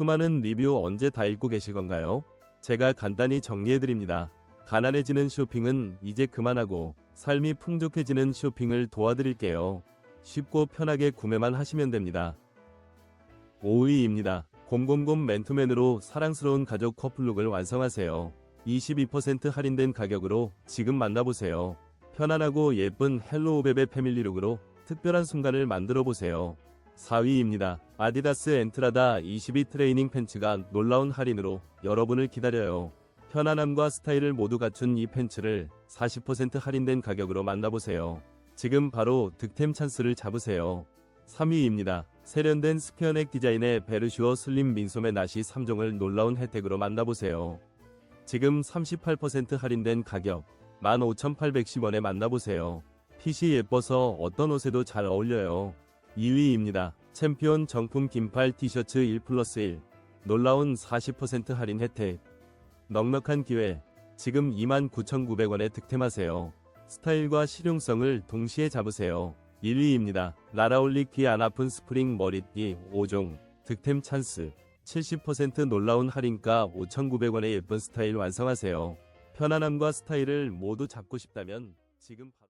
수많은 리뷰 언제 다 읽고 계실 건가요? 제가 간단히 정리해드립니다. 가난해지는 쇼핑은 이제 그만하고 삶이 풍족해지는 쇼핑을 도와드릴게요. 쉽고 편하게 구매만 하시면 됩니다. 5위입니다. 000 맨투맨으로 사랑스러운 가족 커플룩을 완성하세요. 22% 할인된 가격으로 지금 만나보세요. 편안하고 예쁜 헬로우베베 패밀리룩으로 특별한 순간을 만들어 보세요. 4위입니다. 아디다스 엔트라다 22 트레이닝 팬츠가 놀라운 할인으로 여러분을 기다려요. 편안함과 스타일을 모두 갖춘 이 팬츠를 40% 할인된 가격으로 만나보세요. 지금 바로 득템 찬스를 잡으세요. 3위입니다. 세련된 스퀘어넥 디자인의 베르슈어 슬림 민소매 나시 3종을 놀라운 혜택으로 만나보세요. 지금 38% 할인된 가격 15,810원에 만나보세요. 핏이 예뻐서 어떤 옷에도 잘 어울려요. 2위입니다. 챔피언 정품 긴팔 티셔츠 1 플러스 1 놀라운 40% 할인 혜택 넉넉한 기회 지금 29,900원에 득템하세요. 스타일과 실용성을 동시에 잡으세요. 1위입니다. 라라올릭 귀안 아픈 스프링 머리띠 5종 득템 찬스 70% 놀라운 할인가 5,900원의 예쁜 스타일 완성하세요. 편안함과 스타일을 모두 잡고 싶다면 지금 바로